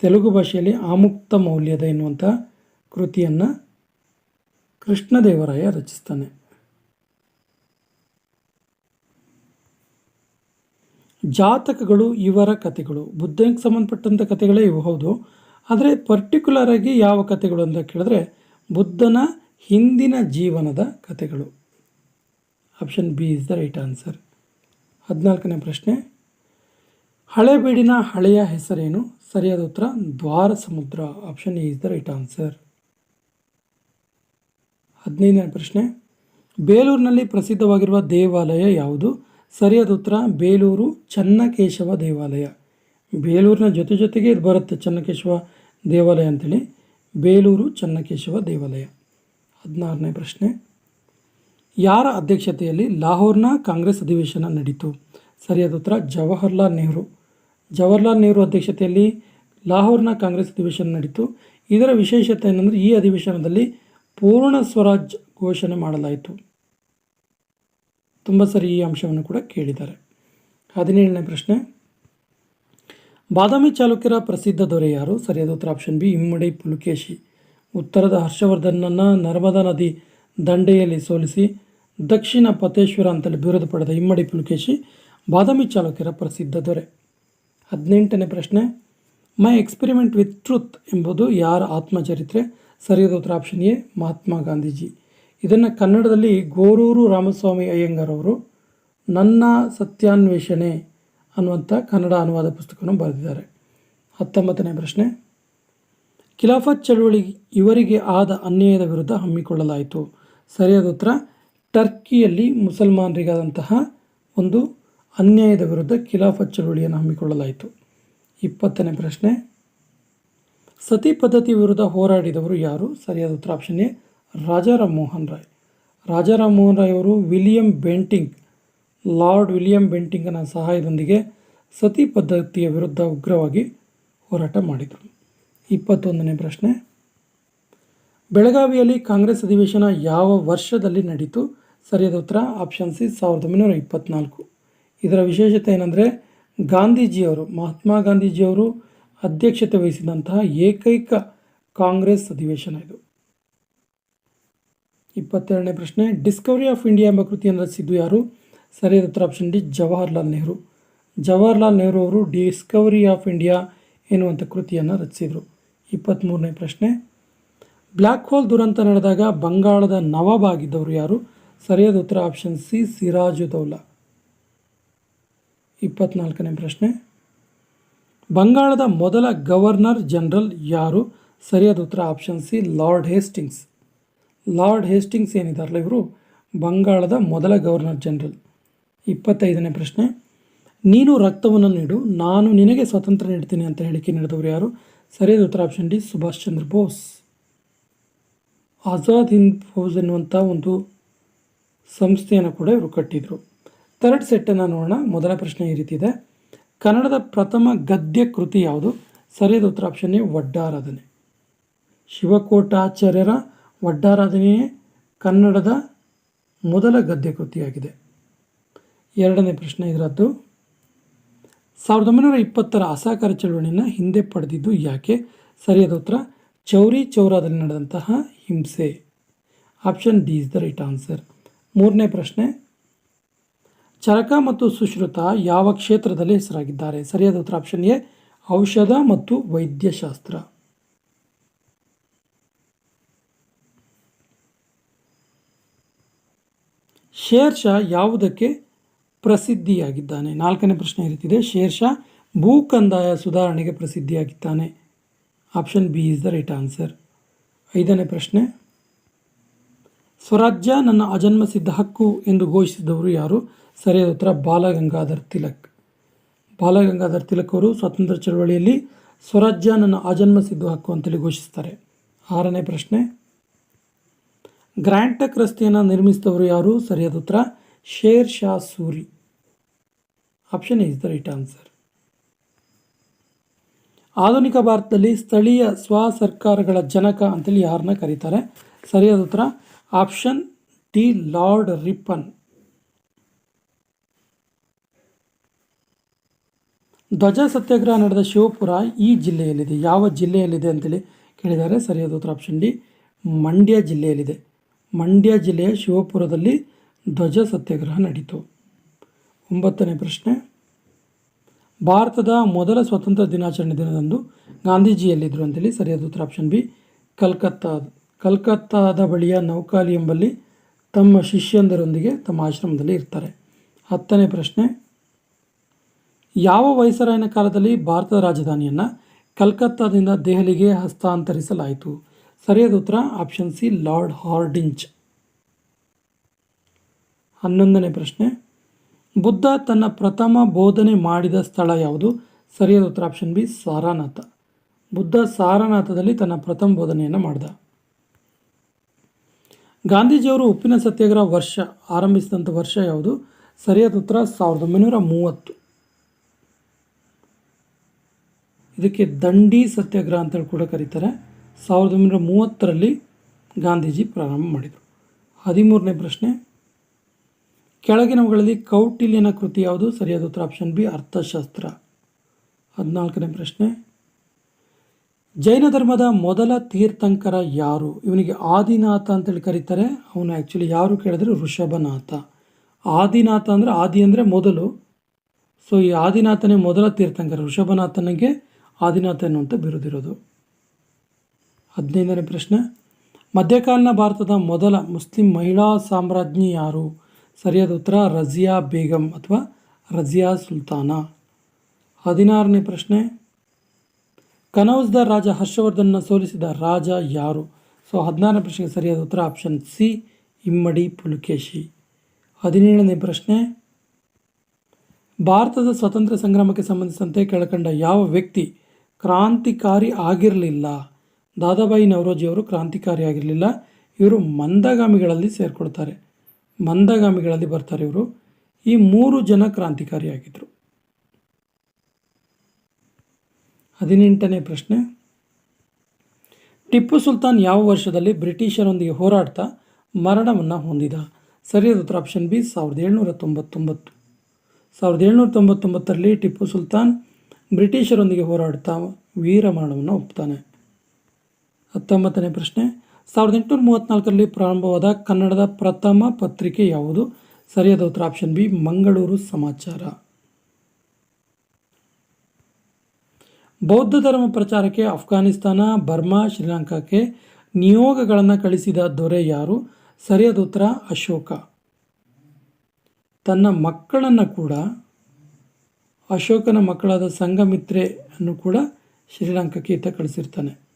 ತೆಲುಗು ಭಾಷೆಯಲ್ಲಿ ಆಮುಕ್ತ ಮೌಲ್ಯದ ಎನ್ನುವಂಥ ಕೃತಿಯನ್ನು ಕೃಷ್ಣದೇವರಾಯ ರಚಿಸ್ತಾನೆ ಜಾತಕಗಳು ಇವರ ಕಥೆಗಳು. ಬುದ್ಧನಿಗೆ ಸಂಬಂಧಪಟ್ಟಂಥ ಕಥೆಗಳೇ ಇವು, ಹೌದು. ಆದರೆ ಪರ್ಟಿಕ್ಯುಲರ್ ಆಗಿ ಯಾವ ಕಥೆಗಳು ಅಂತ ಕೇಳಿದ್ರೆ ಬುದ್ಧನ ಹಿಂದಿನ ಜೀವನದ ಕಥೆಗಳು. Option B is the right answer ಹದಿನಾಲ್ಕನೇ ಪ್ರಶ್ನೆ. ಹಳೆಬೀಡಿನ ಹಳೆಯ ಹೆಸರೇನು? ಸರಿಯಾದ ಉತ್ತರ, Dwarasamudra. Option A is the right answer ಹದಿನೈದನೇ ಪ್ರಶ್ನೆ. ಬೇಲೂರಿನಲ್ಲಿ ಪ್ರಸಿದ್ಧವಾಗಿರುವ ದೇವಾಲಯ ಯಾವುದು? ಸರಿಯಾದ ಉತ್ತರ, ಬೇಲೂರು ಚನ್ನಕೇಶವ ದೇವಾಲಯ. ಬೇಲೂರಿನ ಜೊತೆ ಜೊತೆಗೆ ಇದು ಬರುತ್ತೆ ಚನ್ನಕೇಶವ ದೇವಾಲಯ ಅಂತೇಳಿ. ಬೇಲೂರು ಚನ್ನಕೇಶವ ದೇವಾಲಯ. ಹದಿನಾರನೇ ಪ್ರಶ್ನೆ. ಯಾರ ಅಧ್ಯಕ್ಷತೆಯಲ್ಲಿ ಲಾಹೋರ್ನ ಕಾಂಗ್ರೆಸ್ ಅಧಿವೇಶನ ನಡೀತು? ಸರಿಯಾದ ಉತ್ತರ, ಜವಾಹರ್ಲಾಲ್ ನೆಹರು. ಜವಾಹರ್ಲಾಲ್ ನೆಹರು ಅಧ್ಯಕ್ಷತೆಯಲ್ಲಿ ಲಾಹೋರ್ನ ಕಾಂಗ್ರೆಸ್ ಅಧಿವೇಶನ ನಡೀತು. ಇದರ ವಿಶೇಷತೆ ಏನಂದರೆ ಈ ಅಧಿವೇಶನದಲ್ಲಿ ಪೂರ್ಣ ಸ್ವರಾಜ್ ಘೋಷಣೆ ಮಾಡಲಾಯಿತು. ತುಂಬ ಸರಿ ಈ ಅಂಶವನ್ನು ಕೂಡ ಕೇಳಿದ್ದಾರೆ. ಹದಿನೇಳನೇ ಪ್ರಶ್ನೆ. ಬಾದಾಮಿ ಚಾಲುಕ್ಯರ ಪ್ರಸಿದ್ಧ ದೊರೆ ಯಾರು? ಸರಿಯಾದ ಉತ್ತರ, ಆಪ್ಷನ್ ಬಿ, ಇಮ್ಮಡಿ ಪುಲಕೇಶಿ. ಉತ್ತರದ ಹರ್ಷವರ್ಧನನ್ನು ನರ್ಮದಾ ನದಿ ದಂಡೆಯಲ್ಲಿ ಸೋಲಿಸಿ ದಕ್ಷಿಣ ಪತೇಶ್ವರ ಅಂತಲೇ ಬಿರುದು ಪಡೆದ ಇಮ್ಮಡಿ ಪುಲಕೇಶಿ ಬಾದಾಮಿ ಚಾಲುಕ್ಯರ ಪ್ರಸಿದ್ಧ ದೊರೆ. ಹದಿನೆಂಟನೇ ಪ್ರಶ್ನೆ, ಮೈ ಎಕ್ಸ್ಪೆರಿಮೆಂಟ್ ವಿತ್ ಟ್ರೂತ್ ಎಂಬುದು ಯಾರ ಆತ್ಮಚರಿತ್ರೆ? ಸರಿಯಾದ ಉತ್ತರ ಆಪ್ಷನ್ ಎ, ಮಹಾತ್ಮ ಗಾಂಧೀಜಿ. ಇದನ್ನು ಕನ್ನಡದಲ್ಲಿ ಗೋರೂರು ರಾಮಸ್ವಾಮಿ ಅಯ್ಯಂಗಾರ್ ಅವರು ನನ್ನ ಸತ್ಯಾನ್ವೇಷಣೆ ಅನ್ನುವಂಥ ಕನ್ನಡ ಅನುವಾದ ಪುಸ್ತಕವನ್ನು ಬರೆದಿದ್ದಾರೆ. ಹತ್ತೊಂಬತ್ತನೇ ಪ್ರಶ್ನೆ, ಖಿಲಾಫತ್ ಚಳುವಳಿ ಇವರಿಗೆ ಆದ ಅನ್ಯಾಯದ ವಿರುದ್ಧ ಹಮ್ಮಿಕೊಳ್ಳಲಾಯಿತು. ಸರಿಯಾದ ಉತ್ತರ, ಟರ್ಕಿಯಲ್ಲಿ ಮುಸಲ್ಮಾನರಿಗಾದಂತಹ ಒಂದು ಅನ್ಯಾಯದ ವಿರುದ್ಧ ಖಿಲಾಫತ್ ಚಳುವಳಿಯನ್ನು ಹಮ್ಮಿಕೊಳ್ಳಲಾಯಿತು. ಇಪ್ಪತ್ತನೇ ಪ್ರಶ್ನೆ, ಸತಿ ಪದ್ಧತಿ ವಿರುದ್ಧ ಹೋರಾಡಿದವರು ಯಾರು? ಸರಿಯಾದ ಉತ್ತರ ಆಪ್ಷನ್ ಎ, ರಾಜಾರಾಮ್ ಮೋಹನ್ ರಾಯ್. ರಾಜಾರಾಮ್ ಮೋಹನ್ ರಾಯ್ ಅವರು ವಿಲಿಯಂ ಬೆಂಟಿಂಗ್, ಲಾರ್ಡ್ ವಿಲಿಯಂ ಬೆಂಟಿಂಗನ ಸಹಾಯದೊಂದಿಗೆ ಸತಿ ಪದ್ಧತಿಯ ವಿರುದ್ಧ ಉಗ್ರವಾಗಿ ಹೋರಾಟ ಮಾಡಿದರು. ಇಪ್ಪತ್ತೊಂದನೇ ಪ್ರಶ್ನೆ ಬೆಳಗಾವಿಯಲ್ಲಿ ಕಾಂಗ್ರೆಸ್ ಅಧಿವೇಶನ ಯಾವ ವರ್ಷದಲ್ಲಿ ನಡೀತು? ಸರಿಯಾದ ಉತ್ತರ ಆಪ್ಷನ್ ಸಿ, ಸಾವಿರದ ಒಂಬೈನೂರ ಇಪ್ಪತ್ತ್ನಾಲ್ಕು ಇದರ ವಿಶೇಷತೆ ಏನಂದರೆ, ಗಾಂಧೀಜಿಯವರು, ಮಹಾತ್ಮ ಗಾಂಧೀಜಿಯವರು ಅಧ್ಯಕ್ಷತೆ ವಹಿಸಿದಂತಹ ಏಕೈಕ ಕಾಂಗ್ರೆಸ್ ಅಧಿವೇಶನ ಇದು. ಇಪ್ಪತ್ತೆರಡನೇ ಪ್ರಶ್ನೆ, ಡಿಸ್ಕವರಿ ಆಫ್ ಇಂಡಿಯಾ ಎಂಬ ಕೃತಿಯನ್ನು ರಚಿಸಿದ್ದು ಯಾರು? ಸರಿಯಾದ ಉತ್ತರ ಆಪ್ಷನ್ ಡಿ, ಜವಾಹರ್ಲಾಲ್ ನೆಹರು. ಜವಾಹರ್ಲಾಲ್ ನೆಹರು ಅವರು ಡಿಸ್ಕವರಿ ಆಫ್ ಇಂಡಿಯಾ ಎನ್ನುವಂಥ ಕೃತಿಯನ್ನು ರಚಿಸಿದರು. ಇಪ್ಪತ್ತ್ಮೂರನೇ ಪ್ರಶ್ನೆ ಬ್ಲ್ಯಾಕ್ ಹೋಲ್ ದುರಂತ ನಡೆದಾಗ ಬಂಗಾಳದ ನವಾಬ್ ಆಗಿದ್ದವರು ಯಾರು? ಸರಿಯಾದ ಉತ್ತರ ಆಪ್ಷನ್ ಸಿ ಸಿರಾಜುದೌಲಾ ಇಪ್ಪತ್ನಾಲ್ಕನೇ ಪ್ರಶ್ನೆ. ಬಂಗಾಳದ ಮೊದಲ ಗವರ್ನರ್ ಜನರಲ್ ಯಾರು? ಸರಿಯಾದ ಉತ್ತರ option C, Lord Hastings. Lord Hastings ಏನಿದಾರಲ್ಲ ಇವರು? ಬಂಗಾಳದ ಮೊದಲ ಗವರ್ನರ್ ಜನರಲ್. ಇಪ್ಪತ್ತೈದನೇ ಪ್ರಶ್ನೆ. ನೀನು ರಕ್ತವನ್ನು ನೀಡು, ನಾನು ನಿನಗೆ ಸ್ವತಂತ್ರ ನೀಡ್ತೀನಿ ಅಂತ ಹೇಳಿಕೆ ನೀಡಿದವರು ಯಾರು? ಸರಿಯಾದ ಉತ್ತರ ಆಪ್ಷನ್ ಡಿ, ಸುಭಾಷ್ ಚಂದ್ರ ಬೋಸ್. ಆಜಾದ್ ಹಿಂದ್ ಫೌಜ್ ಎನ್ನುವಂಥ ಒಂದು ಸಂಸ್ಥೆಯನ್ನು ಕೂಡ ಇವರು ಕಟ್ಟಿದರು. ಥರ್ಡ್ ಸೆಟ್ಟನ್ನು ನೋಡೋಣ. ಮೊದಲ ಪ್ರಶ್ನೆ ಈ ರೀತಿ ಇದೆ. ಕನ್ನಡದ ಪ್ರಥಮ ಗದ್ಯ ಕೃತಿ ಯಾವುದು? ಸರಿಯಾದ ಉತ್ತರ ಆಪ್ಷನ್ ಎ, ವಡ್ಡಾರಾಧನೆ. ಶಿವಕೋಟಾಚಾರ್ಯರ ವಡ್ಡಾರಾಧನೆಯೇ ಕನ್ನಡದ ಮೊದಲ ಗದ್ಯ ಕೃತಿಯಾಗಿದೆ. ಎರಡನೇ ಪ್ರಶ್ನೆ ಇದರದ್ದು, ಸಾವಿರದ ಒಂಬೈನೂರ ಇಪ್ಪತ್ತರ ಅಸಹಕಾರ ಚಳವಳಿಯನ್ನು ಹಿಂದೆ ಪಡೆದಿದ್ದು ಯಾಕೆ? ಸರಿಯಾದ ಉತ್ತರ, ಚೌರಿ ಚೌರಾದಲ್ಲಿ ನಡೆದಂತಹ ಹಿಂಸೆ. Option D is the right answer. ಮೂರನೇ ಪ್ರಶ್ನೆ. ಚರಕ ಮತ್ತು ಸುಶ್ರುತ ಯಾವ ಕ್ಷೇತ್ರದಲ್ಲಿ ಹೆಸರಾಗಿದ್ದಾರೆ? ಸರಿಯಾದ ಉತ್ತರ ಆಪ್ಷನ್ ಎ, ಔಷಧ ಮತ್ತು ವೈದ್ಯಶಾಸ್ತ್ರ. ಶೇರ್ ಶಾ ಯಾವುದಕ್ಕೆ ಪ್ರಸಿದ್ಧಿಯಾಗಿದ್ದಾನೆ? ನಾಲ್ಕನೇ ಪ್ರಶ್ನೆ ಇರುತ್ತಿದೆ. ಶೇರ್ ಶಾ ಭೂ ಕಂದಾಯ ಸುಧಾರಣೆಗೆ ಪ್ರಸಿದ್ಧಿಯಾಗಿದ್ದಾನೆ. Option B is the right answer. ಐದನೇ ಪ್ರಶ್ನೆ. ಸ್ವರಾಜ್ಯ ನನ್ನ ಅಜನ್ಮ ಸಿದ್ಧ ಹಕ್ಕು ಎಂದು ಘೋಷಿಸಿದವರು ಯಾರು? ಸರಿಯಾದ ಉತ್ತರ, ಬಾಲಗಂಗಾಧರ್ ತಿಲಕ್. ಬಾಲಗಂಗಾಧರ್ ತಿಲಕ್ ಅವರು ಸ್ವಾತಂತ್ರ್ಯ ಚಳವಳಿಯಲ್ಲಿ ಸ್ವರಾಜ್ಯ ನನ್ನ ಅಜನ್ಮಸಿದ್ಧ ಹಕ್ಕು ಅಂತೇಳಿ ಘೋಷಿಸ್ತಾರೆ. ಆರನೇ ಪ್ರಶ್ನೆ. ಗ್ರ್ಯಾಂಟಕ್ ರಸ್ತೆಯನ್ನು ನಿರ್ಮಿಸಿದವರು ಯಾರು? ಸರಿಯಾದ ಉತ್ತರ, Sher Shah Suri. Option is the right answer. ಆಧುನಿಕ ಭಾರತದಲ್ಲಿ ಸ್ಥಳೀಯ ಸ್ವ ಸರ್ಕಾರಗಳ ಜನಕ ಅಂತೇಳಿ ಯಾರನ್ನ ಕರೀತಾರೆ? ಸರಿಯಾದ ಉತ್ತರ, ಆಪ್ಷನ್ ಡಿ, ಲಾರ್ಡ್ ರಿಪ್ಪನ್. ಧ್ವಜ ಸತ್ಯಾಗ್ರಹ ನಡೆದ ಶಿವಪುರ ಈ ಜಿಲ್ಲೆಯಲ್ಲಿದೆ. ಯಾವ ಜಿಲ್ಲೆಯಲ್ಲಿದೆ ಅಂತೇಳಿ ಕೇಳಿದ್ದಾರೆ ಸರಿಯಾದ ಉತ್ತರ ಆಪ್ಷನ್ ಡಿ, ಮಂಡ್ಯ ಜಿಲ್ಲೆಯಲ್ಲಿದೆ. ಮಂಡ್ಯ ಜಿಲ್ಲೆಯ ಶಿವಪುರದಲ್ಲಿ ಧ್ವಜ ಸತ್ಯಾಗ್ರಹ ನಡೀತು. ಒಂಬತ್ತನೇ ಪ್ರಶ್ನೆ. ಭಾರತದ ಮೊದಲ ಸ್ವತಂತ್ರ ದಿನಾಚರಣೆ ದಿನದಂದು ಗಾಂಧೀಜಿಯಲ್ಲಿದ್ದರು ಅಂತೇಳಿ ಸರಿಯಾದ ಉತ್ತರ ಆಪ್ಷನ್ ಬಿ ಕಲ್ಕತ್ತಾ ಕಲ್ಕತ್ತಾದ ಬಳಿಯ ನೌಕಾಲಿ ಎಂಬಲ್ಲಿ ತಮ್ಮ ಶಿಷ್ಯಂದರೊಂದಿಗೆ ತಮ್ಮ ಆಶ್ರಮದಲ್ಲಿ ಇರ್ತಾರೆ. ಹತ್ತನೇ ಪ್ರಶ್ನೆ, ಯಾವ ವೈಸರಾಯನ ಕಾಲದಲ್ಲಿ ಭಾರತದ ರಾಜಧಾನಿಯನ್ನು ಕಲ್ಕತ್ತಾದಿಂದ ದೆಹಲಿಗೆ ಹಸ್ತಾಂತರಿಸಲಾಯಿತು? ಸರಿಯಾದ ಉತ್ತರ ಆಪ್ಷನ್ ಸಿ, ಲಾರ್ಡ್ ಹಾರ್ಡಿಂಚ್ ಹನ್ನೊಂದನೇ ಪ್ರಶ್ನೆ ಬುದ್ಧ ತನ್ನ ಪ್ರಥಮ ಬೋಧನೆ ಮಾಡಿದ ಸ್ಥಳ ಯಾವುದು? ಸರಿಯಾದ ಉತ್ತರ ಆಪ್ಷನ್ ಬಿ, ಸಾರಾನಾಥ. ಬುದ್ಧ ಸಾರನಾಥದಲ್ಲಿ ತನ್ನ ಪ್ರಥಮ ಬೋಧನೆಯನ್ನು ಮಾಡಿದ. ಗಾಂಧೀಜಿಯವರು ಉಪ್ಪಿನ ಸತ್ಯಾಗ್ರಹ ವರ್ಷ ಆರಂಭಿಸಿದಂಥ ವರ್ಷ ಯಾವುದು? ಸರಿಯಾದ ಉತ್ತರ, ಸಾವಿರದ ಒಂಬೈನೂರ ಮೂವತ್ತು. ಇದಕ್ಕೆ ದಂಡಿ ಸತ್ಯಾಗ್ರಹ ಅಂತೇಳಿ ಕೂಡ ಕರೀತಾರೆ. ಸಾವಿರದ ಒಂಬೈನೂರ ಮೂವತ್ತರಲ್ಲಿ ಗಾಂಧೀಜಿ ಪ್ರಾರಂಭ ಮಾಡಿದರು. ಹದಿಮೂರನೇ ಪ್ರಶ್ನೆ ಕೆಳಗಿನವುಗಳಲ್ಲಿ ಕೌಟಿಲ್ಯನ ಕೃತಿ ಯಾವುದು? ಸರಿಯಾದ ಉತ್ತರ ಆಪ್ಷನ್ ಬಿ ಅರ್ಥಶಾಸ್ತ್ರ. ಹದಿನಾಲ್ಕನೇ ಪ್ರಶ್ನೆ. ಜೈನ ಧರ್ಮದ ಮೊದಲ ತೀರ್ಥಂಕರ ಯಾರು? ಇವನಿಗೆ ಆದಿನಾಥ ಅಂತೇಳಿ ಕರೀತಾರೆ. ಅವನು ಆ್ಯಕ್ಚುಲಿ ಯಾರು ಕೇಳಿದ್ರೆ? ಋಷಭನಾಥ. ಆದಿನಾಥ ಅಂದರೆ ಆದಿ ಅಂದರೆ ಮೊದಲು. ಸೊ ಈ ಆದಿನಾಥನೇ ಮೊದಲ ತೀರ್ಥಂಕರ, ಋಷಭನಾಥನಿಗೆ ಆದಿನಾಥ ಎನ್ನುವಂಥ ಬಿರುದಿರೋದು. ಹದಿನೈದನೇ ಪ್ರಶ್ನೆ. ಮಧ್ಯಕಾಲೀನ ಭಾರತದ ಮೊದಲ ಮುಸ್ಲಿಂ ಮಹಿಳಾ ಸಾಮ್ರಾಜ್ಞಿ ಯಾರು? ಸರಿಯಾದ ಉತ್ತರ, ರಜಿಯಾ ಬೇಗಂ ಅಥವಾ ರಜಿಯಾ ಸುಲ್ತಾನ. ಹದಿನಾರನೇ ಪ್ರಶ್ನೆ. ಕನೌಜ್ದ ರಾಜ ಹರ್ಷವರ್ಧನ್ನ ಸೋಲಿಸಿದ ರಾಜ ಯಾರು? ಸೊ, ಹದಿನಾರನೇ ಪ್ರಶ್ನೆಗೆ ಸರಿಯಾದ ಉತ್ತರ, ಆಪ್ಷನ್ ಸಿ, ಇಮ್ಮಡಿ ಪುಲಕೇಶಿ. ಹದಿನೇಳನೇ ಪ್ರಶ್ನೆ. ಭಾರತದ ಸ್ವಾತಂತ್ರ್ಯ ಸಂಗ್ರಾಮಕ್ಕೆ ಸಂಬಂಧಿಸಿದಂತೆ ಕೆಳಕಂಡ ಯಾವ ವ್ಯಕ್ತಿ ಕ್ರಾಂತಿಕಾರಿ ಆಗಿರಲಿಲ್ಲ? ದಾದಾಬಾಯಿ ನವರೋಜಿಯವರು ಕ್ರಾಂತಿಕಾರಿ ಆಗಿರಲಿಲ್ಲ. ಇವರು ಮಂದಗಾಮಿಗಳಲ್ಲಿ ಸೇರಿಕೊಳ್ತಾರೆ. ಮಂದಗಾಮಿಗಳಲ್ಲಿ ಬರ್ತಾರೆ ಇವರು. ಈ ಮೂರು ಜನ ಕ್ರಾಂತಿಕಾರಿಯಾಗಿದ್ದರು ಹದಿನೆಂಟನೇ ಪ್ರಶ್ನೆ. ಟಿಪ್ಪು ಸುಲ್ತಾನ್ ಯಾವ ವರ್ಷದಲ್ಲಿ ಬ್ರಿಟಿಷರೊಂದಿಗೆ ಹೋರಾಡ್ತಾ ಮರಣವನ್ನು ಹೊಂದಿದ? ಸರಿಯಾದ ಉತ್ತರ ಆಪ್ಷನ್ ಬಿ, ಸಾವಿರದ ಏಳ್ನೂರ ತೊಂಬತ್ತೊಂಬತ್ತು. ಸಾವಿರದ ಏಳ್ನೂರ ತೊಂಬತ್ತೊಂಬತ್ತರಲ್ಲಿ ಟಿಪ್ಪು ಸುಲ್ತಾನ್ ಬ್ರಿಟಿಷರೊಂದಿಗೆ ಹೋರಾಡ್ತಾ ವೀರಮರಣವನ್ನು ಒಪ್ತಾನೆ. ಹತ್ತೊಂಬತ್ತನೇ ಪ್ರಶ್ನೆ. ಸಾವಿರದ ಎಂಟುನೂರ ಮೂವತ್ತ್ನಾಲ್ಕರಲ್ಲಿ ಪ್ರಾರಂಭವಾದ ಕನ್ನಡದ ಪ್ರಥಮ ಪತ್ರಿಕೆ ಯಾವುದು? ಸರಿಯಾದ ಉತ್ತರ ಆಪ್ಷನ್ ಬಿ, ಮಂಗಳೂರು ಸಮಾಚಾರ. ಬೌದ್ಧ ಧರ್ಮ ಪ್ರಚಾರಕ್ಕೆ ಅಫ್ಘಾನಿಸ್ತಾನ, ಬರ್ಮಾ, ಶ್ರೀಲಂಕಾಕ್ಕೆ ನಿಯೋಗಗಳನ್ನು ಕಳಿಸಿದ ದೊರೆ ಯಾರು? ಸರಿಯಾದ ಉತ್ತರ, ಅಶೋಕ. ತನ್ನ ಮಕ್ಕಳನ್ನು ಕೂಡ, ಅಶೋಕನ ಮಕ್ಕಳಾದ ಸಂಘಮಿತ್ರೆಯನ್ನು ಕೂಡ ಶ್ರೀಲಂಕಾಕ್ಕೆ ಈತ ಕಳಿಸಿರ್ತಾನೆ.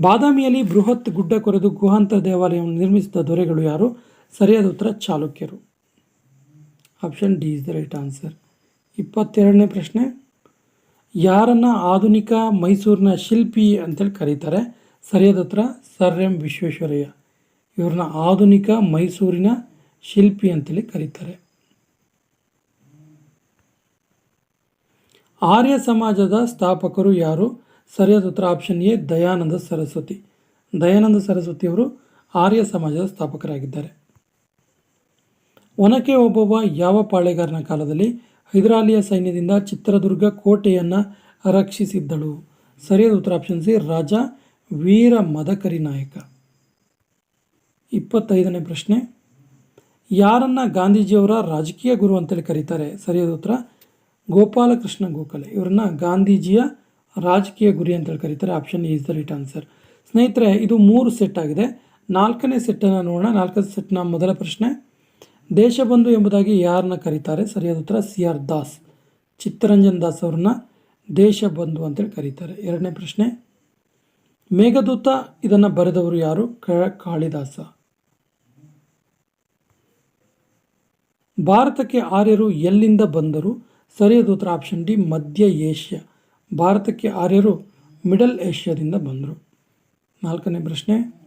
ಬಾದಾಮಿಯಲ್ಲಿ ಬೃಹತ್ ಗುಡ್ಡ ಕೊರೆದು ಗುಹಾಂತರ ದೇವಾಲಯವನ್ನು ನಿರ್ಮಿಸಿದ ದೊರೆಗಳು ಯಾರು? ಸರಿಯಾದ ಉತ್ತರ ಚಾಲುಕ್ಯರು. Option D is the right answer. ಇಪ್ಪತ್ತೆರಡನೇ ಪ್ರಶ್ನೆ. ಯಾರನ್ನ ಆಧುನಿಕ ಮೈಸೂರಿನ ಶಿಲ್ಪಿ ಅಂತೇಳಿ ಕರೀತಾರೆ? ಸರಿಯಾದ ಉತ್ತರ ಸರ್ ಎಂ ವಿಶ್ವೇಶ್ವರಯ್ಯ. ಇವ್ರನ್ನ ಆಧುನಿಕ ಮೈಸೂರಿನ ಶಿಲ್ಪಿ ಅಂತೇಳಿ ಕರೀತಾರೆ. ಆರ್ಯ ಸಮಾಜದ ಸ್ಥಾಪಕರು ಯಾರು? ಸರಿಯಾದ ಉತ್ತರ ಆಪ್ಷನ್ ಎ ದಯಾನಂದ ಸರಸ್ವತಿ. ದಯಾನಂದ ಸರಸ್ವತಿಯವರು ಆರ್ಯ ಸಮಾಜದ ಸ್ಥಾಪಕರಾಗಿದ್ದಾರೆ. ಒನಕೆ ಓಬವ್ವ ಯಾವ ಪಾಳೆಗಾರನ ಕಾಲದಲ್ಲಿ ಹೈದರಾಲಿಯ ಸೈನ್ಯದಿಂದ ಚಿತ್ರದುರ್ಗ ಕೋಟೆಯನ್ನು ರಕ್ಷಿಸಿದ್ದಳು? ಸರಿಯಾದ ಉತ್ತರ ಆಪ್ಷನ್ ಸಿ ರಾಜ ವೀರ ಮದಕರಿ ನಾಯಕ. ಇಪ್ಪತ್ತೈದನೇ ಪ್ರಶ್ನೆ. ಯಾರನ್ನ ಗಾಂಧೀಜಿಯವರ ರಾಜಕೀಯ ಗುರು ಅಂತೇಳಿ ಕರೀತಾರೆ? ಸರಿಯಾದ ಉತ್ತರ ಗೋಪಾಲಕೃಷ್ಣ ಗೋಖಲೆ. ಇವರನ್ನ ಗಾಂಧೀಜಿಯ ರಾಜಕೀಯ ಗುರಿ ಅಂತೇಳಿ ಕರೀತಾರೆ. Option is the right answer ಸ್ನೇಹಿತರೆ, ಇದು ಮೂರು ಸೆಟ್ ಆಗಿದೆ. ನಾಲ್ಕನೇ ಸೆಟ್ಟನ್ನು ನೋಡೋಣ. ನಾಲ್ಕನೇ ಸೆಟ್ನ ಮೊದಲ ಪ್ರಶ್ನೆ ದೇಶಬಂಧು ಎಂಬುದಾಗಿ ಯಾರನ್ನ ಕರೀತಾರೆ? ಸರಿಯಾದ ಉತ್ತರ, ಸಿ ಆರ್ ದಾಸ್. ಚಿತ್ತರಂಜನ್ ದಾಸ್ ಅವ್ರನ್ನ ದೇಶಬಂಧು ಅಂತೇಳಿ ಕರೀತಾರೆ. ಎರಡನೇ ಪ್ರಶ್ನೆ, ಮೇಘದೂತ ಇದನ್ನು ಬರೆದವರು ಯಾರು? ಕ, ಕಾಳಿದಾಸ. ಭಾರತಕ್ಕೆ ಆರ್ಯರು ಎಲ್ಲಿಂದ ಬಂದರು? ಸರಿಯಾದ ಉತ್ತರ ಆಪ್ಷನ್ ಡಿ ಮಧ್ಯ ಏಷ್ಯಾ. ಭಾರತಕ್ಕೆ ಆರ್ಯರು ಮಿಡಲ್ ಏಷ್ಯಾದಿಂದ ಬಂದರು. ನಾಲ್ಕನೇ ಪ್ರಶ್ನೆ,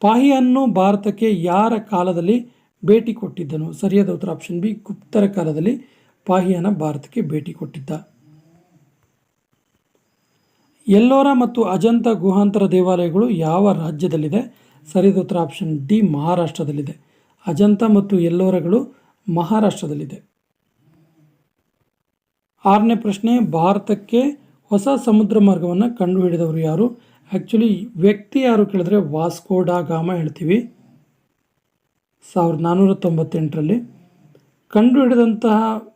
ಪಾಹಿಯನ್ನು ಭಾರತಕ್ಕೆ ಯಾರ ಕಾಲದಲ್ಲಿ ಭೇಟಿ ಕೊಟ್ಟಿದ್ದನು? ಸರಿಯಾದ ಉತ್ತರ ಆಪ್ಷನ್ ಬಿ, ಗುಪ್ತರ ಕಾಲದಲ್ಲಿ ಪಾಹಿಯನ ಭಾರತಕ್ಕೆ ಭೇಟಿ ಕೊಟ್ಟಿದ್ದ. ಎಲ್ಲೋರ ಮತ್ತು ಅಜಂತ ಗುಹಾಂತರ ದೇವಾಲಯಗಳು ಯಾವ ರಾಜ್ಯದಲ್ಲಿದೆ? ಸರಿಯಾದ ಉತ್ತರ ಆಪ್ಷನ್ ಡಿ, ಮಹಾರಾಷ್ಟ್ರದಲ್ಲಿದೆ. ಅಜಂತ ಮತ್ತು ಎಲ್ಲೋರಗಳು ಮಹಾರಾಷ್ಟ್ರದಲ್ಲಿದೆ. ಆರನೇ ಪ್ರಶ್ನೆ, ಭಾರತಕ್ಕೆ ಹೊಸ ಸಮುದ್ರ ಮಾರ್ಗವನ್ನು ಕಂಡುಹಿಡಿದವರು ಯಾರು? ಆ್ಯಕ್ಚುಲಿ ವ್ಯಕ್ತಿ ಯಾರು ಕೇಳಿದ್ರೆ ವಾಸ್ಕೋಡಾ ಗಾಮ ಹೇಳ್ತೀವಿ. ಸಾವಿರದ ನಾನ್ನೂರ ತೊಂಬತ್ತೆಂಟರಲ್ಲಿ ಕಂಡುಹಿಡಿದಂತಹ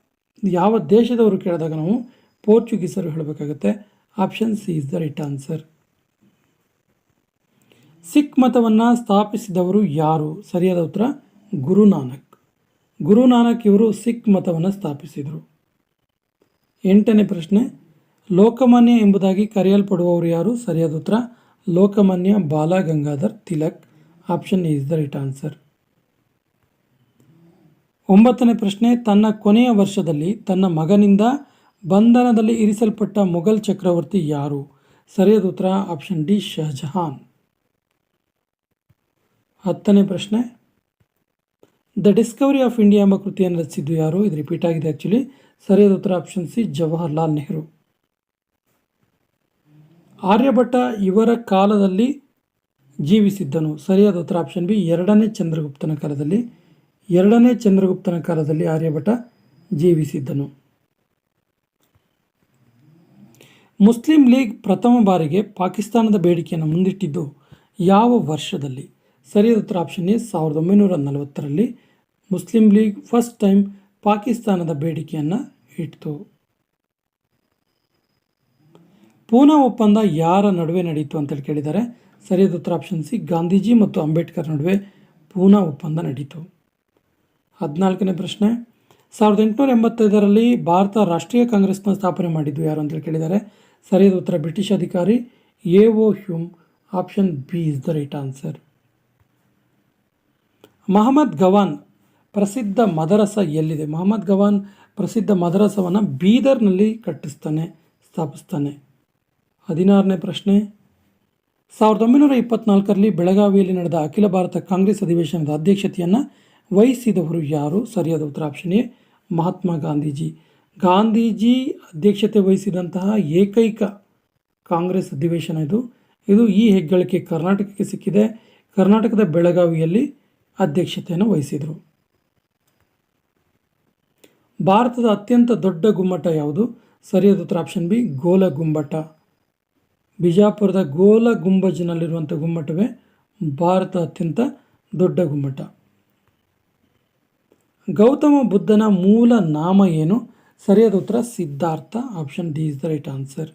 ಯಾವ ದೇಶದವರು ಕೇಳಿದಾಗ ನಾವು ಪೋರ್ಚುಗೀಸರು ಹೇಳಬೇಕಾಗುತ್ತೆ. Option C is the right answer Sikh ಮತವನ್ನು ಸ್ಥಾಪಿಸಿದವರು ಯಾರು? ಸರಿಯಾದ ಉತ್ತರ, ಗುರುನಾನಕ್. ಗುರುನಾನಕ್ ಇವರು ಸಿಖ್ ಮತವನ್ನು ಸ್ಥಾಪಿಸಿದರು. ಎಂಟನೇ ಪ್ರಶ್ನೆ, ಲೋಕಮಾನ್ಯ ಎಂಬುದಾಗಿ ಕರೆಯಲ್ಪಡುವವರು ಯಾರು? ಸರಿಯಾದ ಉತ್ತರ, Lokmanya Balgangadhar Tilak. Option is the right answer ಒಂಬತ್ತನೇ ಪ್ರಶ್ನೆ, ತನ್ನ ಕೊನೆಯ ವರ್ಷದಲ್ಲಿ ತನ್ನ ಮಗನಿಂದ ಬಂಧನದಲ್ಲಿ ಇರಿಸಲ್ಪಟ್ಟ ಮೊಘಲ್ ಚಕ್ರವರ್ತಿ ಯಾರು? ಸರಿಯಾದ ಉತ್ತರ ಆಪ್ಷನ್ ಡಿ, ಶಹಜಹಾನ್. ಹತ್ತನೇ ಪ್ರಶ್ನೆ ದ ಡಿಸ್ಕವರಿ ಆಫ್ ಇಂಡಿಯಾ ಎಂಬ ಕೃತಿಯನ್ನು ರಚಿಸಿದ್ದು ಯಾರು? ಇದು ರಿಪೀಟ್ ಆಗಿದೆ ಆ್ಯಕ್ಚುಲಿ ಸರಿಯಾದ ಉತ್ತರ ಆಪ್ಷನ್ ಸಿ ಜವಾಹರ್ಲಾಲ್ ನೆಹರು ಆರ್ಯಭಟ ಇವರ ಕಾಲದಲ್ಲಿ ಜೀವಿಸಿದ್ದನು. ಸರಿಯಾದ ಉತ್ತರ ಆಪ್ಷನ್ ಬಿ ಎರಡನೇ ಚಂದ್ರಗುಪ್ತನ ಕಾಲದಲ್ಲಿ. ಎರಡನೇ ಚಂದ್ರಗುಪ್ತನ ಕಾಲದಲ್ಲಿ ಆರ್ಯಭಟ ಜೀವಿಸಿದ್ದನು. ಮುಸ್ಲಿಂ ಲೀಗ್ ಪ್ರಥಮ ಬಾರಿಗೆ ಪಾಕಿಸ್ತಾನದ ಬೇಡಿಕೆಯನ್ನು ಮುಂದಿಟ್ಟಿದ್ದು ಯಾವ ವರ್ಷದಲ್ಲಿ? ಸರಿಯಾದ ಉತ್ತರ ಆಪ್ಷನ್ ಎ ಸಾವಿರದ ಒಂಬೈನೂರ ನಲವತ್ತರಲ್ಲಿ. ಮುಸ್ಲಿಂ ಲೀಗ್ ಫಸ್ಟ್ ಟೈಮ್ ಪಾಕಿಸ್ತಾನದ ಬೇಡಿಕೆಯನ್ನು ಇಟ್ಟಿತು ಪೂನಾ ಒಪ್ಪಂದ ಯಾರ ನಡುವೆ ನಡೆಯಿತು ಅಂತೇಳಿ ಕೇಳಿದ್ದಾರೆ ಸರಿಯಾದ ಉತ್ತರ ಆಪ್ಷನ್ ಸಿ ಗಾಂಧೀಜಿ ಮತ್ತು ಅಂಬೇಡ್ಕರ್ ನಡುವೆ ಪೂನಾ ಒಪ್ಪಂದ ನಡೀತು. ಹದಿನಾಲ್ಕನೇ ಪ್ರಶ್ನೆ, ಸಾವಿರದ ಎಂಟುನೂರ ಎಂಬತ್ತೈದರಲ್ಲಿ ಭಾರತ ರಾಷ್ಟ್ರೀಯ ಕಾಂಗ್ರೆಸ್ನ ಸ್ಥಾಪನೆ ಮಾಡಿದ್ದು ಯಾರು ಅಂತೇಳಿ ಕೇಳಿದ್ದಾರೆ ಸರಿಯಾದ ಉತ್ತರ ಬ್ರಿಟಿಷ್ ಅಧಿಕಾರಿ A O Hume option B is the right answer Mahmud Gawan ಪ್ರಸಿದ್ಧ ಮದರಸ ಎಲ್ಲಿದೆ? ಮಹಮ್ಮದ್ ಗವಾನ್ ಪ್ರಸಿದ್ಧ ಮದರಸವನ್ನು ಬೀದರ್ನಲ್ಲಿ ಕಟ್ಟಿಸ್ತಾನೆ, ಸ್ಥಾಪಿಸ್ತಾನೆ. ಹದಿನಾರನೇ ಪ್ರಶ್ನೆ. ಸಾವಿರದ ಒಂಬೈನೂರ ಇಪ್ಪತ್ನಾಲ್ಕರಲ್ಲಿ ಬೆಳಗಾವಿಯಲ್ಲಿ ನಡೆದ ಅಖಿಲ ಭಾರತ ಕಾಂಗ್ರೆಸ್ ಅಧಿವೇಶನದ ಅಧ್ಯಕ್ಷತೆಯನ್ನು ವಹಿಸಿದವರು ಯಾರು? ಸರಿಯಾದ ಉತ್ತರ ಆಪ್ಷನ್ ಮಹಾತ್ಮ ಗಾಂಧೀಜಿ. ಗಾಂಧೀಜಿ ಅಧ್ಯಕ್ಷತೆ ವಹಿಸಿದಂತಹ ಏಕೈಕ ಕಾಂಗ್ರೆಸ್ ಅಧಿವೇಶನ ಇದು. ಇದು ಈ ಹೆಗ್ಗಳಿಕೆ ಕರ್ನಾಟಕಕ್ಕೆ ಸಿಕ್ಕಿದೆ. ಕರ್ನಾಟಕದ ಬೆಳಗಾವಿಯಲ್ಲಿ ಅಧ್ಯಕ್ಷತೆಯನ್ನು ವಹಿಸಿದರು. ಭಾರತದ ಅತ್ಯಂತ ದೊಡ್ಡ ಗುಮ್ಮಟ ಯಾವುದು? ಸರಿಯಾದ ಉತ್ತರ ಆಪ್ಷನ್ ಬಿ ಗೋಲ ಗುಮ್ಮಟ. ಬಿಜಾಪುರದ ಗೋಲ ಗುಂಬಜ್ನಲ್ಲಿರುವಂಥ ಗುಮ್ಮಟವೇ ಭಾರತ ಅತ್ಯಂತ ದೊಡ್ಡ ಗುಮ್ಮಟ. ಗೌತಮ ಬುದ್ಧನ ಮೂಲ ನಾಮ ಏನು? ಸರಿಯಾದ ಉತ್ತರ Siddhartha option D is the right answer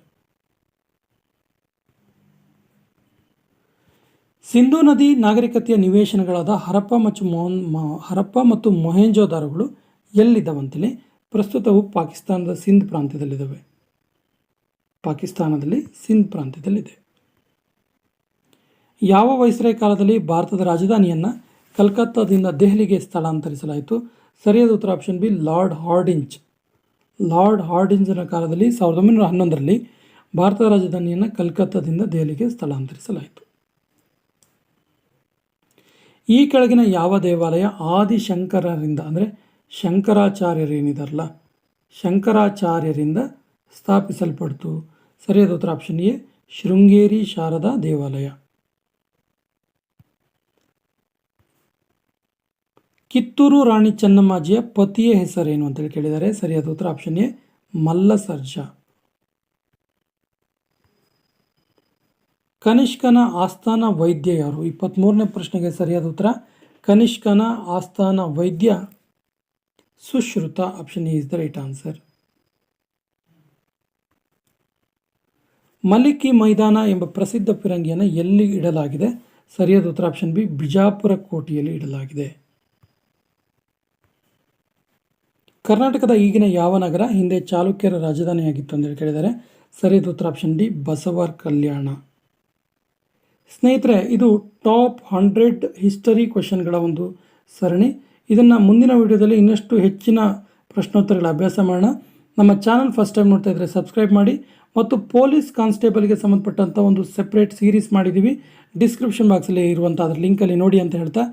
Sindhu ನದಿ ನಾಗರಿಕತೆಯ ನಿವೇಶನಗಳಾದ ಹರಪ್ಪ ಮತ್ತು ಮೋಹನ್ ಹರಪ್ಪ ಮತ್ತು ಮೊಹೆಂಜೋದಾರೋಗಳು ಎಲ್ಲಿದ್ದಾವಂತೇಳಿ, ಪ್ರಸ್ತುತವು ಪಾಕಿಸ್ತಾನದ ಸಿಂಧ್ ಪ್ರಾಂತ್ಯದಲ್ಲಿದ್ದಾವೆ. ಪಾಕಿಸ್ತಾನದಲ್ಲಿ ಸಿಂಧ್ ಪ್ರಾಂತ್ಯದಲ್ಲಿದೆ. ಯಾವ ವೈಸ್ರಾಯ್ ಕಾಲದಲ್ಲಿ ಭಾರತದ ರಾಜಧಾನಿಯನ್ನು ಕಲ್ಕತ್ತಾದಿಂದ ದೆಹಲಿಗೆ ಸ್ಥಳಾಂತರಿಸಲಾಯಿತು? ಸರಿಯಾದ ಉತ್ತರ option B, Lord Hardinge. Lord ಹಾರ್ಡಿಂಜನ ಕಾಲದಲ್ಲಿ ಸಾವಿರದ ಒಂಬೈನೂರ ಹನ್ನೊಂದರಲ್ಲಿ ಭಾರತದ ರಾಜಧಾನಿಯನ್ನು ಕಲ್ಕತ್ತಾದಿಂದ ದೆಹಲಿಗೆ ಸ್ಥಳಾಂತರಿಸಲಾಯಿತು. ಈ ಕೆಳಗಿನ ಯಾವ ದೇವಾಲಯ ಆದಿಶಂಕರರಿಂದ, ಅಂದರೆ ಶಂಕರಾಚಾರ್ಯರೇನಿದಾರಲ್ಲ ಶಂಕರಾಚಾರ್ಯರಿಂದ ಸ್ಥಾಪಿಸಲ್ಪಡ್ತು. ಸರಿಯಾದ ಉತ್ತರ ಆಪ್ಷನ್ ಎ, ಶೃಂಗೇರಿ ಶಾರದಾ ದೇವಾಲಯ. ಕಿತ್ತೂರು ರಾಣಿ ಚೆನ್ನಮ್ಮಾಜಿಯ ಪತಿಯ ಹೆಸರೇನು ಅಂತೇಳಿ ಕೇಳಿದ್ದಾರೆ ಸರಿಯಾದ ಉತ್ತರ ಆಪ್ಷನ್ ಎ ಮಲ್ಲ ಸರ್ಜಾ ಕನಿಷ್ಕನ ಆಸ್ಥಾನ ವೈದ್ಯ ಯಾರು? ಇಪ್ಪತ್ತ್ಮೂರನೇ ಪ್ರಶ್ನೆಗೆ ಸರಿಯಾದ ಉತ್ತರ, ಕನಿಷ್ಕನ ಆಸ್ಥಾನ ವೈದ್ಯ Sushruta option is the right answer ಮಲ್ಲಿಕಿ ಮೈದಾನ ಎಂಬ ಪ್ರಸಿದ್ಧ ಫಿರಂಗಿಯನ್ನು ಎಲ್ಲಿ ಇಡಲಾಗಿದೆ? ಸರಿಯಾದ ಉತ್ತರ ಆಪ್ಷನ್ ಬಿ ಬಿಜಾಪುರ ಕೋಟೆಯಲ್ಲಿ ಇಡಲಾಗಿದೆ. ಕರ್ನಾಟಕದ ಈಗಿನ ಯಾವ ನಗರ ಹಿಂದೆ ಚಾಲುಕ್ಯರ ರಾಜಧಾನಿಯಾಗಿತ್ತು ಅಂತ ಹೇಳಿ ಕೇಳಿದ್ದಾರೆ. ಸರಿಯಾದ ಉತ್ತರ ಆಪ್ಷನ್ ಡಿ ಬಸವರ್ ಕಲ್ಯಾಣ. ಸ್ನೇಹಿತರೆ, ಇದು ಟಾಪ್ ಹಂಡ್ರೆಡ್ ಹಿಸ್ಟರಿ ಕ್ವಶನ್ಗಳ ಒಂದು ಸರಣಿ. ಇದನ್ನು ಮುಂದಿನ ವೀಡಿಯೋದಲ್ಲಿ ಇನ್ನಷ್ಟು ಹೆಚ್ಚಿನ ಪ್ರಶ್ನೋತ್ತರಗಳ ಅಭ್ಯಾಸ ಮಾಡೋಣ. ನಮ್ಮ ಚಾನಲ್ ಫಸ್ಟ್ ಟೈಮ್ ನೋಡ್ತಾ ಇದ್ದರೆ ಸಬ್ಸ್ಕ್ರೈಬ್ ಮಾಡಿ ಮತ್ತು ಪೊಲೀಸ್ ಕಾನ್ಸ್ಟೇಬಲ್ಗೆ ಸಂಬಂಧಪಟ್ಟಂಥ ಒಂದು ಸೆಪ್ರೇಟ್ ಸೀರೀಸ್ ಮಾಡಿದ್ದೀವಿ ಡಿಸ್ಕ್ರಿಪ್ಷನ್ ಬಾಕ್ಸಲ್ಲಿ ಇರುವಂಥ ಅದ್ರ ಲಿಂಕಲ್ಲಿ ನೋಡಿ ಅಂತ ಹೇಳ್ತಾ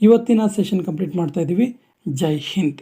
ಇವತ್ತಿನ ಸೆಷನ್ ಕಂಪ್ಲೀಟ್ ಮಾಡ್ತಾ ಇದ್ದೀವಿ ಜೈ ಹಿಂದ್.